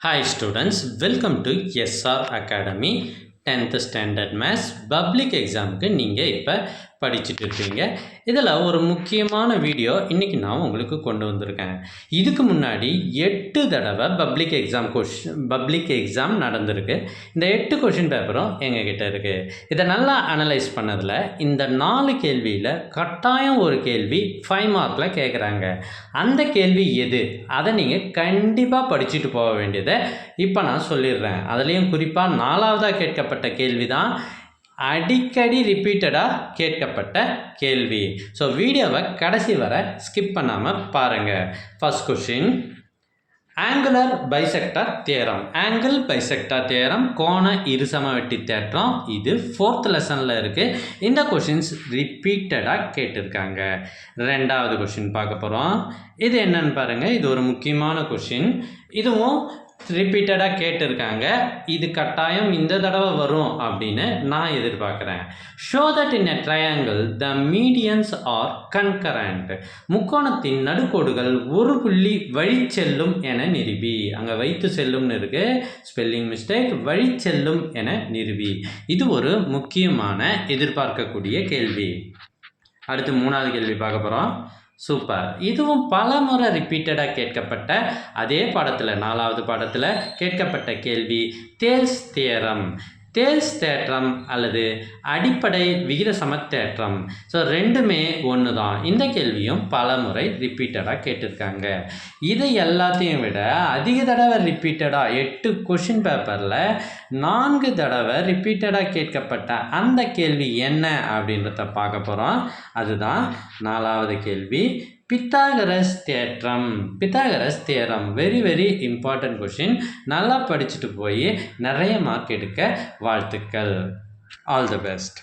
Hi students, welcome to SR academy tenth standard maths public எக்ஸாமுக்கு நீங்கள் இப்போ படிச்சுட்டு இருப்பீங்க இதில் ஒரு முக்கியமான வீடியோ இன்றைக்கி நான் உங்களுக்கு கொண்டு வந்திருக்கேன். இதுக்கு முன்னாடி எட்டு தடவை public exam question public exam நடந்திருக்கு. இந்த எட்டு கொஷின் பேப்பரும் எங்ககிட்ட இருக்குது இதை நல்லா அனலைஸ் பண்ணதில் இந்த நாலு கேள்வியில் கட்டாயம் ஒரு கேள்வி ஃபைவ் மார்க்கில் கேட்குறாங்க அந்த கேள்வி எது? அதை நீங்கள் கண்டிப்பாக படிச்சுட்டு போக வேண்டியதை இப்போ நான் சொல்லிடுறேன். அதுலேயும் குறிப்பாக நாலாவதாக கேட்கப்பட்ட கேள்வி தான் அடிக்கடி ரிப்பீட்டடாக கேட்கப்பட்ட கேள்வி. ஸோ வீடியோவை கடைசி வரை ஸ்கிப் பண்ணாமல் பாருங்கள் first question angular bisector theorem angle bisector theorem கோண இருசமவெட்டி தேற்றம். இது ஃபோர்த் லெசனில் இருக்குது இந்த கொஷின்ஸ் ரிப்பீட்டடாக கேட்டிருக்காங்க. ரெண்டாவது கொஷின் பார்க்க போகிறோம் இது என்னன்னு பாருங்கள் இது ஒரு முக்கியமான கொஷின் இதுவும் ரிப்பீட்டடாக கேட்டிருக்காங்க. இது கட்டாயம் இந்த தடவை வரும் அப்படின்னு நான் எதிர்பார்க்குறேன். Show that in a triangle the medians are concurrent முக்கோணத்தின் நடுக்கோடுகள் ஒரு புள்ளி வழி செல்லும் என நிரூபி. அங்கே வைத்து செல்லும்னு இருக்கு. ஸ்பெல்லிங் மிஸ்டேக் வழி செல்லும் என நிரூபி. இது ஒரு முக்கியமான எதிர்பார்க்கக்கூடிய கேள்வி. அடுத்து மூணாவது கேள்வி பார்க்க போகிறோம் சூப்பர் இதுவும் பல முறை ரிப்பீட்டடாக கேட்கப்பட்ட அதே பாடத்தில் நாலாவது பாடத்தில் கேட்கப்பட்ட கேள்வி தேல்ஸ் தேரம் டேல்ஸ் தேற்றம் அல்லது அடிப்படை விகித சமத்தேற்றம் ஸோ ரெண்டுமே ஒன்று தான் இந்த கேள்வியும் பல முறை ரிப்பீட்டடாக கேட்டிருக்காங்க. இதை எல்லாத்தையும் விட அதிக தடவை ரிப்பீட்டடாக எட்டு கொஷின் பேப்பரில் நான்கு தடவை ரிப்பீட்டடாக கேட்கப்பட்ட அந்த கேள்வி என்ன அப்படின்றத பார்க்க போகிறோம் அதுதான் நாலாவது கேள்வி. பித்தாகரஸ் தேற்றம். Pythagoras theorem very very important question நல்லா படிச்சுட்டு போய் நிறைய மார்க் எடுக்க வாழ்த்துக்கள். All the best